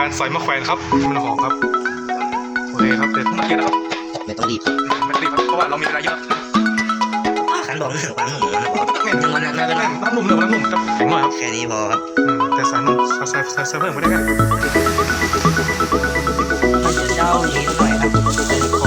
การใส่มะแขวนครับ มันหอมครับ โอเคครับ เดี๋ยวมาเทียนะครับไม่ต้องรีบไม่รีบครับ เพราะว่าเรามีเวลาเยอะขันบอกหนึ่งความหนุ่มมันบอกหนึ่งวันนั้นก็ได้น้ำนุ่มหนึ่งน้ำนุ่มครับแข็งหน่อยครับ แค่นี้พอครับอืมแต่ใส่นุ่มใส่ใส่ใส่ใส่เพิ่มไม่ได้ไงมันจะเจ้าลิ้นหน่อยครับ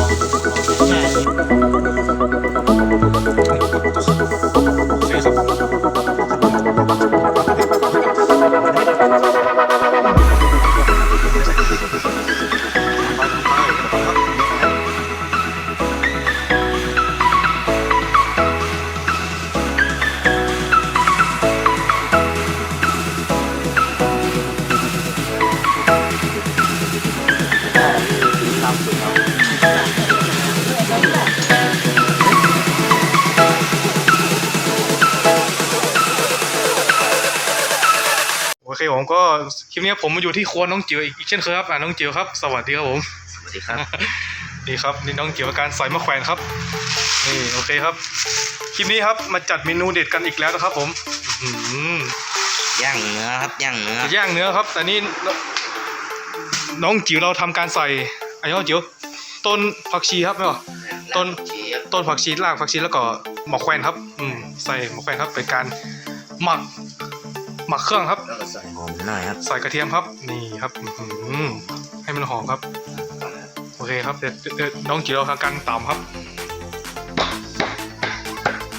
ผมก็คลิปนี้ผมมาอยู่ที่ครัวน้องจิ๋วอีกอีกเช่นเคยครับอ่าน้องจิ๋วครับ สวัสดีครับผมสวัสดีครับ นี่ครับนี่น้องเกี่ยวกับการใส่มะแขวนครับนี่โอเคครับคลิปนี้ครับมาจัดเมนูเด็ดกันอีกแล้วนะครับ ผมอื้อหือย่างเนื้อครับย่างเนื้อจะย่างเนื้อครับแต่นี่น้องจิ๋วเราทำการใส่อะไรน้องจิ๋วต้นผักชีครับไม่หรอต้นเชียบต้นผักชีรากผักชีแล้วก็หมอกแขวนครับ อืมใส่หมอกแขวนครับเป็นการหมัก หมักเครื่องครับ แล้วก็ใส่หอมหน่อยครับใส่กระเทียมครับ นี่ครับอื้อหือให้มันหอมครับ โอเคครับเดี๋ยวเดี๋ยวน้องจิ๋วเราทำการตำครับ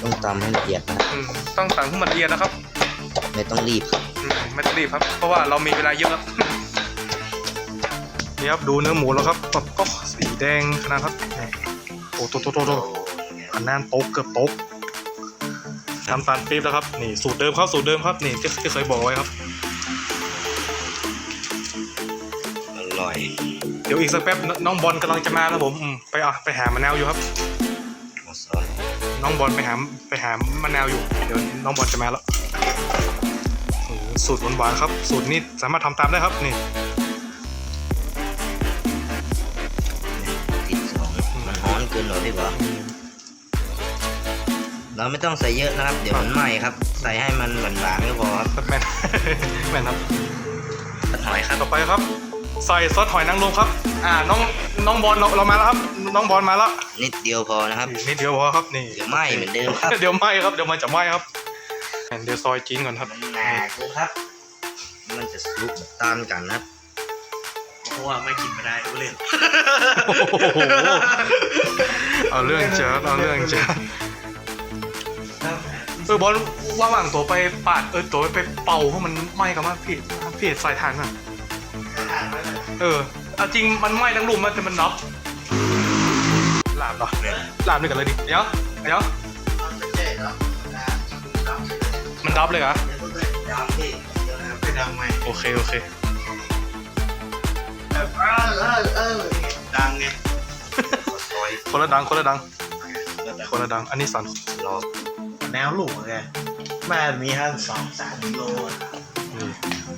ต้องตำให้ละเอียดนะครับอืมต้องสั่งให้มันละเอียดนะครับไม่ต้องรีบครับอืมไม่ต้องรีบครับ เพราะว่าเรามีเวลาเยอะครับนี่ครับดูเนื้อหมูแล้วครับแบบก็สีแดงขนาดครับนี่โอ้โตโตโตโตขนาดโต๊ะเกือบโต๊ะ น้ำตาลปี๊บแล้วครับนี่สูตรเดิมครับสูตรเดิมครับนี่ที่ที่เคยบอกไว้ครับ อร่อย เดี๋ยวอีกสักแป๊บนน้องบอลกำลังจะมาแล้วผมอืมไปอะไปหามะนาวอยู่ครับมาซอยน้องบอลไปหาไปหามะนาวอยู่เดี๋ยวน้องบอลจะมาแล้วโอ้โหสูตรหวานๆครับ สูตรนี้สามารถทำตามได้ครับนี่ ติดสองมันร้อนเกินหรอพี่บอ เราไม่ต้องใส่เยอะนะครับ เดี๋ยวมันไหม้ครับ ใส่ให้มันหวานๆก็พอครับแมนแมนครับตัดหอยครับต่อไปครับ ใส่ซอสหอยนางรมครับ อ่าน้องน้องบอลเราเรามาแล้วครับ น้องบอลมาแล้วนิดเดียวพอนะครับนิดเดียวพอครับนี่เดี๋ยวไหม้เหมือนเดิมครับเดี๋ยวไหม้ครับเดี๋ยวมันจะไหม้ครับเดี๋ยวซอยจีนก่อนครับมันหนาเกินครับ มันจะสุกตามกันนะครับเพราะว่าไม่กินไม่ได้รู้เล่นโอ้โหเอาเรื่องเจอเอาเรื่องเจอเออบอลว่าว่างตัวไปปาดเออตัวไปเป่าให้มันไหม้กับมาพี่พี่ใส่ทานอะเออเอาจริงมันไหม้ทั้งลุมมันแต่มันน็อกลาบเหรอลาบด้วยกันเลยดิเดี๋ยวเดี๋ยวมันดับเลยเหรอไปดังไหมโอเคโอเคแบบเออเออเออดังไงคนละดังคนละดังคนละดังอันนี้สันรอ แนวลูกไงแม่มีทั้งสองสามกิโลนี่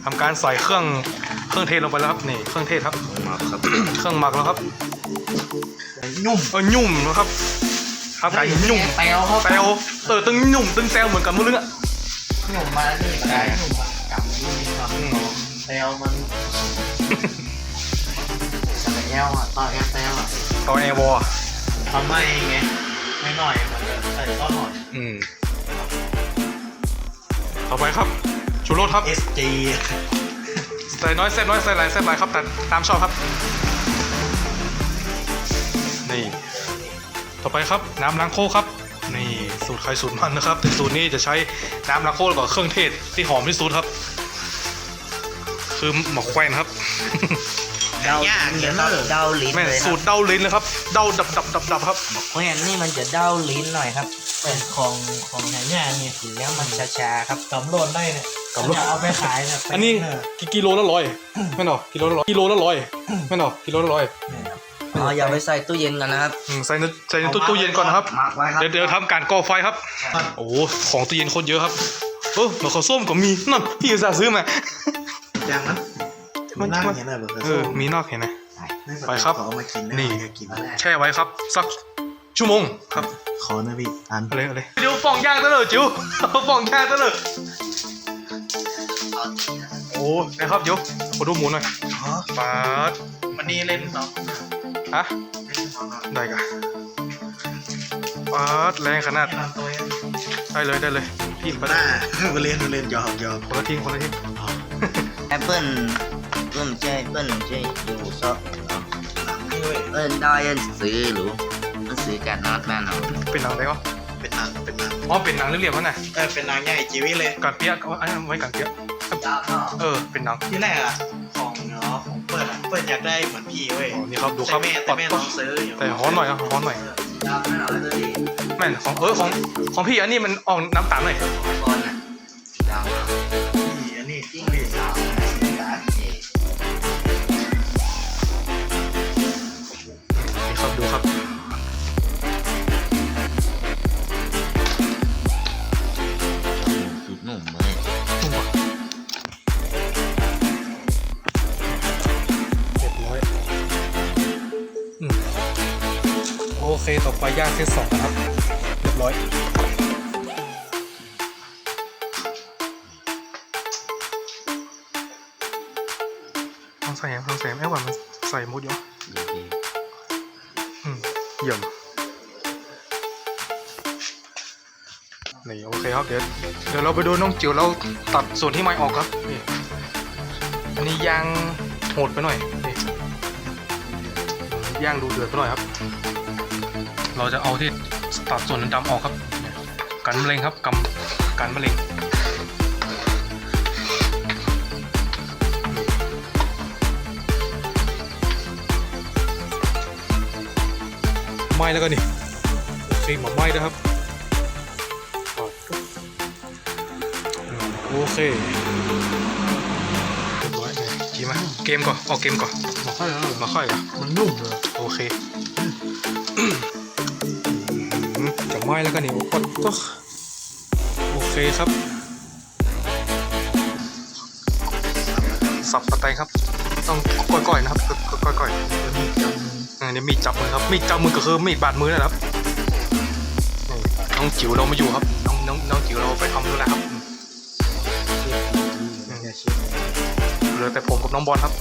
ทำการใส่เครื่องเครื่องเทศลงไปแล้วครับนี่เครื่องเทศครับ มาครับ เครื่องหมักแล้วครับ นุ่มเออยุ่มนะครับครับไก่ยุ่มแปลวเขาแซวเออตึงยุ่มตึงแซวเหมือนกันมั้งเรื่องอะนุ่มมานี่มาได้นุ่มมากลับนี่ครับแปลวมันจะไปแอลอะต่อแอลแปลวอะต่อแอร์วอลทำไม่ไงไม่หน่อยมันจะใส่ซอสหน่อยอืม ต่อไปครับ ชูรสครับ SG ใส่น้อยใส่น้อยใส่หลายใส่หลายครับแต่ตามชอบครับ นี่ ต่อไปครับน้ำล้างโคกครับ นี่สูตรใครสูตรมันนะครับแต่สูตรนี้จะใช้น้ำล้างโคกแล้วก็เครื่องเทศที่หอมที่สุดครับ คือหมกแควนครับเดาลิ้นครับเดาลิ้นแม่เลยคสูรับตรเด้าลิ้นเลยครับ เด้าดับดับดับดับครับแหวนนี่มันจะเดาลิ้นหน่อยครับ เป็นของของไหนเนี่ยเนี่ยกินแล้วมันชาๆครับกำโลนได้เนี่ยกำโลนจะเอาไปขายเนี่ยเป็อันนี้เกี่กิโลละร้อยไม่หรอกิโลละร้อยกิโลละร้อยไม่หรอกิโลละร้อยอ๋ออย่าไปใส่ตู้เย็นกันนะครับอืมใส่ในใส่ในตู้ตู้เย็นก่อนนะครับหมักไว้ครับ เดี๋ยวเดี๋ยวทำการก่อไฟครับ โอ้โหของตู้เย็นโคนเยอะครับเออเราข้าวส้มก็มีนั่นพี่อุตส่าห์ซื้อมาอย่างนั้นมัมันนนั่งอย่างนั้นแบบเออมีนอกเห็นไหมไปครับขอเอามากินนี่นี่กินแช่ไว้ครับ สัก ชั่วโมงครับขอนะพี่อันอะไรอะไรจิ๋วฟองย่างซะเลยจิ๋วฟองย่างซะเลยโอ้นะครับเดี๋ยวขอดูหมูหน่อยอ๋อปาดวันนี้เล่นน้องฮะเล่นน้องได้กะปาดแรงขนาดนอนตัวเองได้เลยได้เลยพี่ไปหน้ามาเล่นมาเล่นยอมยอมคนละทีคนละทีแอปเปิ้ลเปิ้ลใช่เปิ้ลใช่อยู่ซะหลังด้วยเอิ้นได้เอิ้นซื้อหรือมัน ซื้อกันนัดแม่นอนเป็นหนังได้ก็เป็นนางเป็นนางอ๋อเป็นหนังเรียบๆวะน่ะเออเป็นนางใหญ่จีวิเลยการเปียกเอาอันนั้นไว้การเปียกยาวเนาะเออเป็นหนังที่แรกอะของเนาะของเปิดอะเปิดอยากได้เหมือนพี่เว้ยอ๋อนี่ครับดูครับแต่แม่ปัแต่ดแม่ปัต้ดองซื้ออยู่แต่ฮ้อนหน่อยอะฮ้อนหน่อยยาวแม่นอนเลยแม่นของเออของของพี่อันนี้มันออกน้ำตาลหน่อยก่อนน่ะยาวเนาะพี่อันนี้จริงพี่ยาวกา ไปย่างเซตสองนะครับ เรียบร้อยต้องใส่ต้องใส่แม่ว่ามันใส่หมดอยู่ดีอืมเยี่ยมนี่โอเคครับเดี๋ยวเดี๋ยวเราไปดูน้องจิ๋วเราตัดส่วนที่ไม้ออกครับนี่อันนี้ย่างโหดไปหน่อยนี่ย่างดูเดือดไปหน่อยครับ เราจะเอาที่ตัดส่วนดำๆออกครับเนี่ยกันมะเร็งครับกำกันมะเร็งไหม้แล้วก็นี่โอเคมาไหม้แล้วครับอืมโอเคเรียบร้อยเลยจีมาเกมก่อนออกเกมก่อนมาค่อยแล้วมาค่อยอะมันนุ่มเลยโอเค ไม้แล้วก็นี่โอ้โหก็โอเคครับสับปะไตครับ ต้องก้อยๆนะครับก้อยๆมีจอันนี้มีจับมือครับมีจับมือก็คือมีดบาดมือนะครับน้องจิ๋วเรามาอยู่ครับน้องน้องน้องจิ๋วเราไปทำด้วยนะครับเหลือแต่ผมกับน้องบอลครับ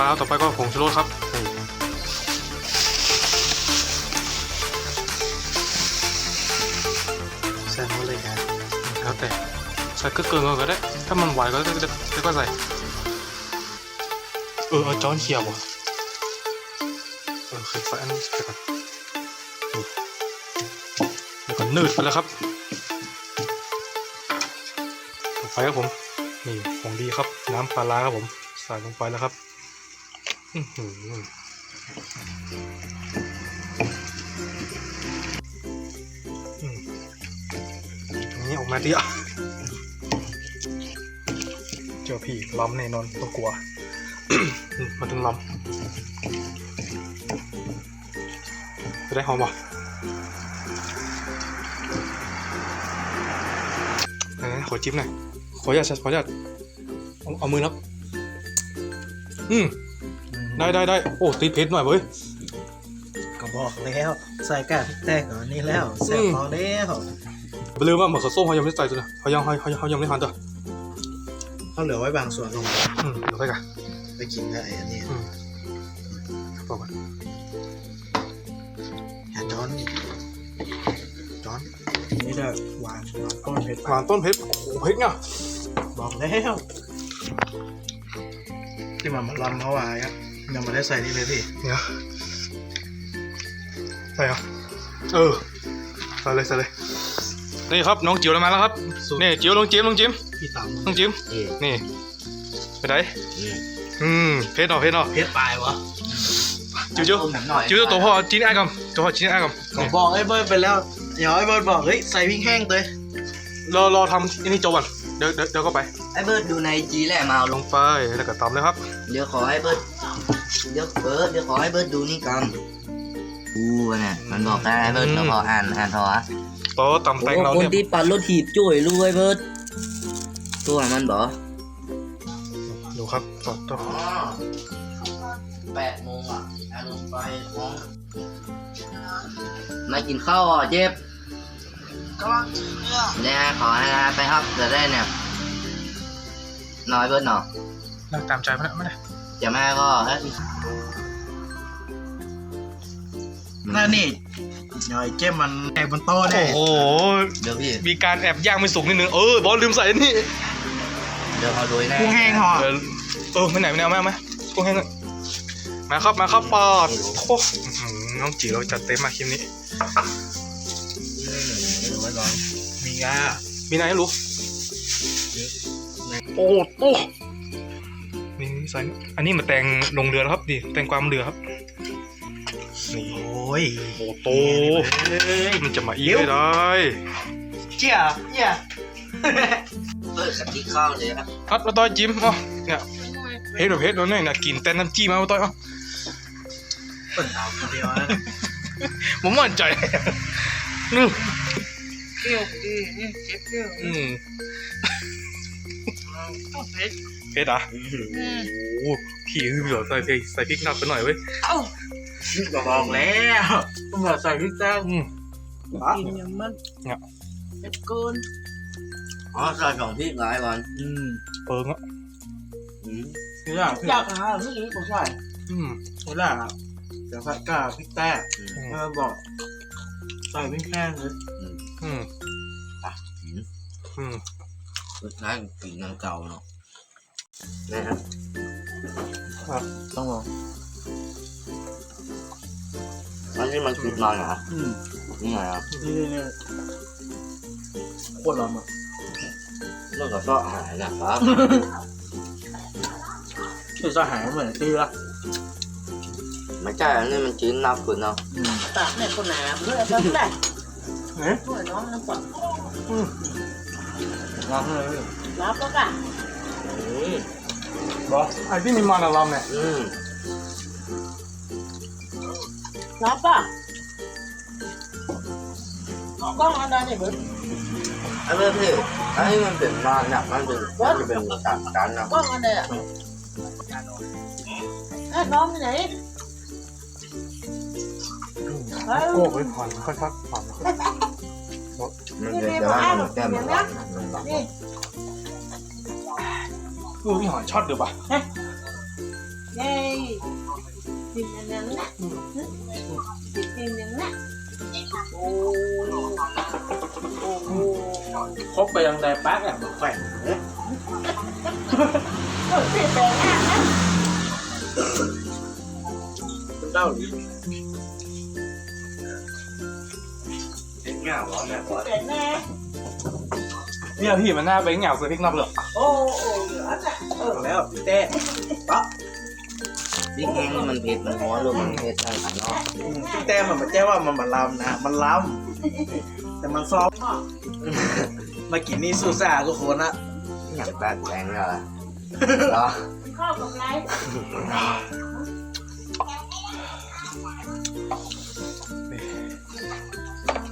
ฟ้าต่อไปก็ผงชูรสครับนี่แซงมาเลยกันแล้วแต่ใส่ก็เกินก็ได้ ถ้ามันไหวก็ได้ก็ก็ใส่ เออเอาจ้อนเขียวอะเออเคยใส่อันนี้ใส่ก่อนแล้วก็นืดไปแล้วครับต่อไปครับผมนี่ของดีครับน้ำปลาร้าครับผมใส่ลงไปแล้วครับ นี้ออกมาดิอะเจอพี่ล้ำแน่นอนต้องกลัวมันถึงล้ำจะได้หอมป่ะไหนๆขอจิ้มหน่อย ขออนุญาตขออนุญาตเอาเอามือนับ อืม ได้ได้ได้โอ้ตีเพชรหน่อยเว้ยก็บอกแล้วใส่กากพริกแตกก่อนนี่แล้วแซ่บพอแล้วไปลืมว่าเหมือนเขาส้มเขายังไม่ได้ใส่ตัวนะเขายังเขาเขาเขายังไม่ได้ทานตัวเขาเหลือไว้บางส่วนลงอืมเดี๋ยวไปกันไปกินกับไอ้อันนี้อืมบอกกันหาจอนจอนนี่เด้อหวานหวานต้นเผ็ดหวานต้นเพชรโอ้โหเพชรเนี่ยบอกแล้วที่มันลำเขาว่าครับ ยังไม่ได้ใส่นี่เลยพี่เนี่ยใส่เหรอเออใส่เลยใส่เลยนี่ครับน้องจิ๋วเรามาแล้วครับนี่จิ๋วลองจิ้มลองจิ้มพี่ตำลองจิ้มเอ๊ะนี่ไปไหนนี่อืมเพชรเนาะเพชรเนาะเพชรปลายวะจิ๋วจิ๋วต้มหนังหน่อยจิ๋วตัวพ่อจิ้นไอ้กัตัวพ่อจิ้นไอ้กัผมบอกไอ้เบิร์ดไปแล้วเดี๋ยวไอ้เบิร์ดบอกเฮ้ยใส่พริกแห้งเลยรอรอทำอันนี้จบก่อนเดี๋ยวเดี๋ยวเดี๋ยวก็ไปไอ้เบิร์ดดูในจีแหละมาเอาลลงงไปแล้วก็ตำเลยครับเดี๋ยวขอให้เบิร์ด เดี๋ยวเบิร์ดเดี๋ยวขอให้เบิร์ดดูนี่กันอู้เนี่ยมันบอกได้ไอ้เบิร์ดเดี๋ยวขออ่านอ่านพอฮะโต๊ะตำแตงเราคนเนี่ยที่ปัดรถถีบจุ้ยรู้ไอ้เบิร์ดตัวมันบอกดูครับต่อต่อแปดโมงอะไอ้ลงไปของมากินข้าวอะเจ็บกำลังกินเนี่ยเนี่ยขอให้นะไปครับจะได้เนี่ยน้อยเบิร์ดเนาะนั่งตามใจมันนะมันนะ จะแม่ก็เฮ้ยนั่นนี่หน่อยเจ้มมันแอบบนโต๊ะโอ้เนี่ยโหเดี๋ยวพี่มีการแอบย่างไม่สุกนิดนึง เออบอสลืมใส่อันนี่เดี๋ยวเขาดูแน่กุ้งแห้งห่อเออเออไม่ไหนไม่ไหนเอามาไหมกุ้งแห้งหน่อยมาครับมาครับปอดโอ้อื้อหือน้องจีเราจัดเต็มมาคลิปนี้ดูไว้ก่อนมีกามีไหนรู้ โอ้โหนี่ ใส่อันนี้มาแต่งลงเรือแล้วครับดิแต่งความเรือครับนี่โอ้ยโอ้โตมันจะมาอีกไม่ได้เจี๊ยบเจี๊ยบเปิดกะทิข้าวเลยครับอัดมาต่อยจิ้มอ๋อเนี่ยเฮ็ดแบบเฮ็ดแล้วเนี่ยนะกินแต่น้ำจิ้มมาต่อยอ๋อเปิดเอาคนเดียวนะผมมั่นใจอืมเกี่ยวดีนี่เจ็บเกี่ยวอืมต้องเผ็ด เฮ็ดอะโอ้โหพี่คือเดี๋ยวใส่พริกใส่พริกหนักไปหน่อยเว้ยเอ้าบอกแล้วต้องแบบใส่พริกแจ้งอืมกินอย่างมันเนี่ยเผ็ดเกินอ๋อใส่สองพริกหลายก่อนอืมเปิงอะอืมนี่แหละอยากหาพี่นี้ผมใส่อืมนี่แหละเดี๋ยวผัดกาพริกแต้อืมเออบอกใส่พริกแห้งเลยอืมอะอืมรสชาติกลิ่นน้ำเก่าเนาะ นะครับต้องลองอันนี้มันคือมันเหรออืมนี่ไงครับนี่นี่นี่โคตรร้อนอะเรื่องกับซอกหายนะครับคือจะหายเหมือนตีละไม่ใช่อันนี้มันชื้นนับคุณเนาะอืมปากเนี่ยคนหนาเพื่อทำได้เอ๊ะเพื่อน้องน้ำปอดร้อนเลยรับแล้ว กันอืมบอสไอ้ที่มีมันอะลำเนี่ยอืมรับป่ะกล้องอะไรเนี่ยเบิร์ดอันนี้พี่อันนี้มันเป็นมันเนี่ยมันเป็นมันจะเป็นการการนะกล้องอะไรอะเอ้ยน้องไปไหนเฮ้ยโอ้ยผ่อนค่อยพักผ่อนมันเป็นแต่ว่ามันแก้มมันร้อนมันร้อนนี่ กูมีหอยช็อตเดี๋ยวป่ะเย้กินอย่างนั้นนะกินอย่างนั้นโอ้โหครบไปยังไดปักอะมาแขวนเอ๊ะเออเสียแปลงอะนะเป็นเต้าหรือเป็นเงาร้อนเนี่ยบอสเสียแน่ เนี่ยพี่มันหน้าไปเหงาใส่พริกนับเลยโอ้โหเหลือจ้ะเออแล้วพี่เต้ปั๊บพริกแห้งนี่มันเผ็ดมันร้อนหรือมันเผ็ดอะไรกันเนาะอืมพี่เต้มันไม่ใช่ว่ามันมาลำนะ มันล้ำแต่มันซอฟต์มากินนี่ซูซ่าก็คนละอย่างแบบแรงเลยเหรอเข้ากับไร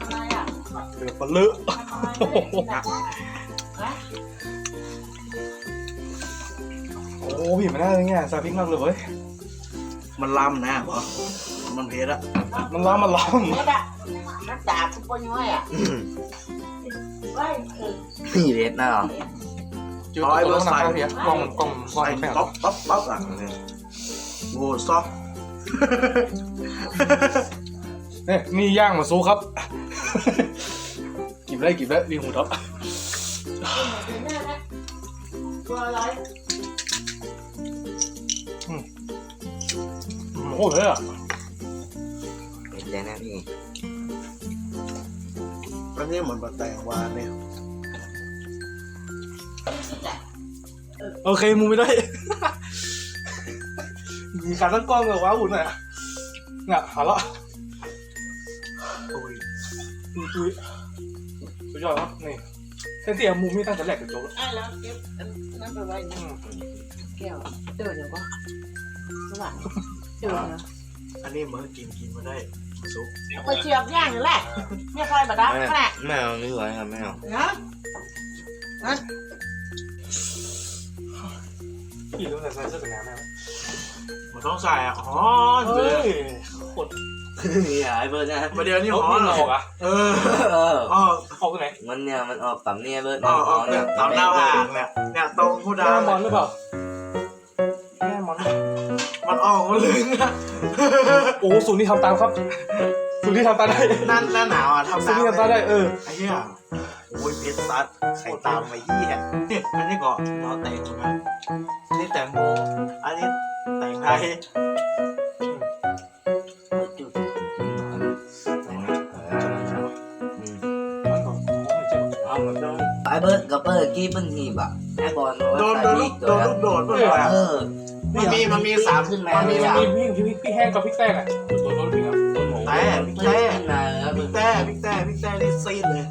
อะไรอะเดือดปะเลอะ โอ้พี่มันหน้าไปเหงาใส่พริกนับเลยเว้ย มันล้ำนะบอสมันเผ็ดอะมันล้ำมันล้ไม่ได้นักดาบทุกคนน้อยอะอืมไว้เออนี่เผ็ดนะเหรอำจุดตัวต้องน้ำเพียกล้องกล้องกล้องใส่แป้งป๊อปป๊อปป๊อปอะโอ้ซอฟต์เนี่ยนี่ย่างมาสู้ครับ กิบได้กิบได้รีหูท็อป ตัวอะไรโอ้โหเลยอะเผ็ดเลยนะพี่อันนี้เหมือนบะแตงวานเนี่ยโอเคมูไม่ได้ มีการตั้งกล้องเลยว้าหุ่นหน่อยอะเนี่ยหาละโอ้ยดูดูสุดยอดครับนี่ เส้นเสียมุมนี่ตั้งแต่แรกกับโจ๊กแล้วไอ้แล้วเก็บนั่นไปไว้ในแก้วเจอเดี๋ยวก็สว่างเจอนะอันนี้เหมือนกินกินมาได้ซุปไปเชียบย่างอยู่แหละเนี่ยคอยมาดับไม่แม่ไม่เอานี่ไว้ครับไม่เอานะพี่รู้แต่ใส่เสื้อกันหนาวไหมมมันต้องใส่อะอ๋อเฮ้ยโค นี่ไอ้เบิร์ดนะประเดี๋ยวนี่หอมหลอกอะเออเอออ๋อออกไหนมันเนี่ยมันออกฝั่งเนี่ยเบิร์ดอ๋ออ๋อเนี่ยตามหน้าอ่างเนี่ยเนี่ยตรงผู้ดาน้าวมอนหรือเปล่าหน้มอนมันออกมาเลยนะโอ้สูตรนี้ทำตามครับสูตรนี้ทำตามได้นั่นหน้าหนาวอะทำสูตรนี้ทำตามได้เออไอ้เหี้ยโอ้ยเพชรซัดไข่ตามไอ้เหี้ยเนี่ยอันนี้ก็น้อแต่งนะนี่แต่งโมอันนี้แต่งไทย เบิร์ดกับเบิร์ดกี้เป็นทีบอะไอ้บอลโดนโดนลูกโดนลูกโดดมันเลยเออมันมีมันมีสามขึ้นมามันมีม่สามมีพริกพริกพริกแห้งกับพริกแต้งอะตัวตัวพริกอะตัวหมูแต่พริกแต้ขึ้นมาแล้วพริกแต้พริกแต้พริกแต้นี่ซีดเลย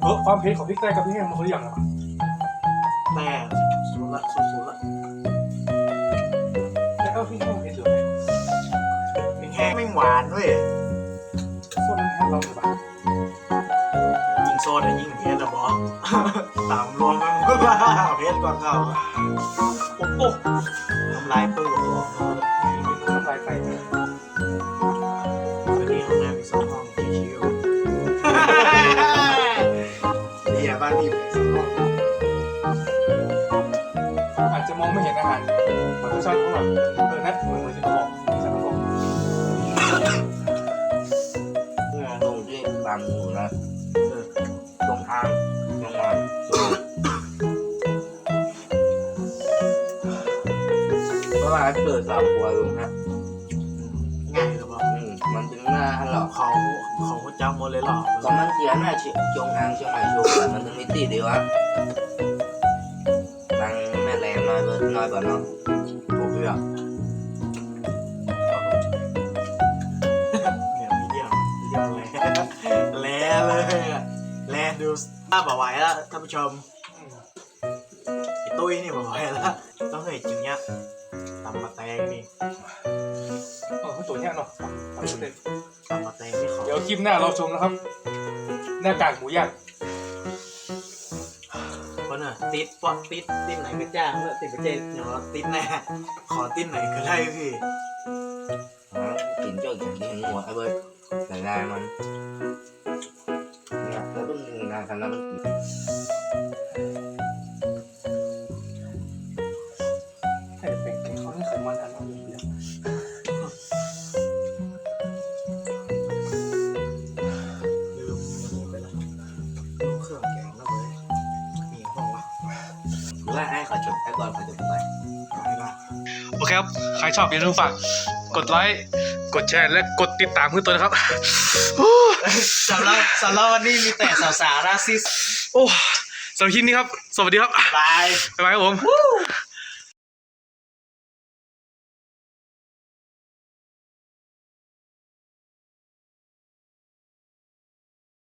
เออความเผ็ดของพริกแต้กับพริกแห้งมันคนละอย่างกันปะแต่สุดละสุดสุดละแล้วพริกแห้งเผ็ดเลยพริกแห้งไม่หวานเว้ยโซนนั้นแห้งเราเลยปะ โซนอะยิงเพชรอะบอสตามรวมกันเพชรกว่าเขาโอ้โหน้ำลายปื้ดน้ำลายใส่วันนี้ห้องน้ำมีสองห้องชิวๆเนี่ยบ้านพี่มีสองห้องอาจจะมองไม่เห็นอาหารมันก็ชอบเขาแบบเออนะเหมือนเหมือนที่เขาบอกที่เขาบอกตรงที่บางหมูนะ ราะว่าเกิดสามหัวลุงฮะง่ายหรือเปล่าอืมมันถึงหน้าฮัลโหลเขาเขาก็จำหมดเลยหรอก็มันเขียนว่าจงอางเชียงใหม่ชูแต่มันถึงมิติเดียวอะบางแม่แรงน้อยเบิร์ดน้อยกว่าเนาะโอ้ยอะเนี่ยมีเดียมมีเดียมแลแลเลยอะแลดูภาพเอาไว้แล้วท่านผู้ชมไอ้ตุ้ยนี่บอกไว้แล้วต้องเห็นจริงเนี้ยตำมาแตงนี่เออเขาตัวเนี้ยเนาะทำเต็มตำมาแตงนี่เขาเดี๋ยวคลิปหน้าเราชมนะครับ หน้ากากหมูย่างเพราะน่ะติดปะติดติดไหนก็จ้างแล้วติดประเจนอย่างว่าติดแน่ขอติดไหนก็ได้พี่อ๋อกินเจ้าอย่างที่เห็นหัวไอ้เบิร์ดแต่ได้มันเนี่ยแล้วต้องมีงานทำแล้วมันกิน ครับ ใครชอบอย่าลืมฝากกดไลค์ กดแชร์ และกดติดตามเพื่อนตัวนะครับ สำหรับสำหรับวันนี้มีแต่สาวๆราซิส โอ้สำหรับคลิปนี้ครับ สวัสดีครับ บาย บ๊ายบายครับผม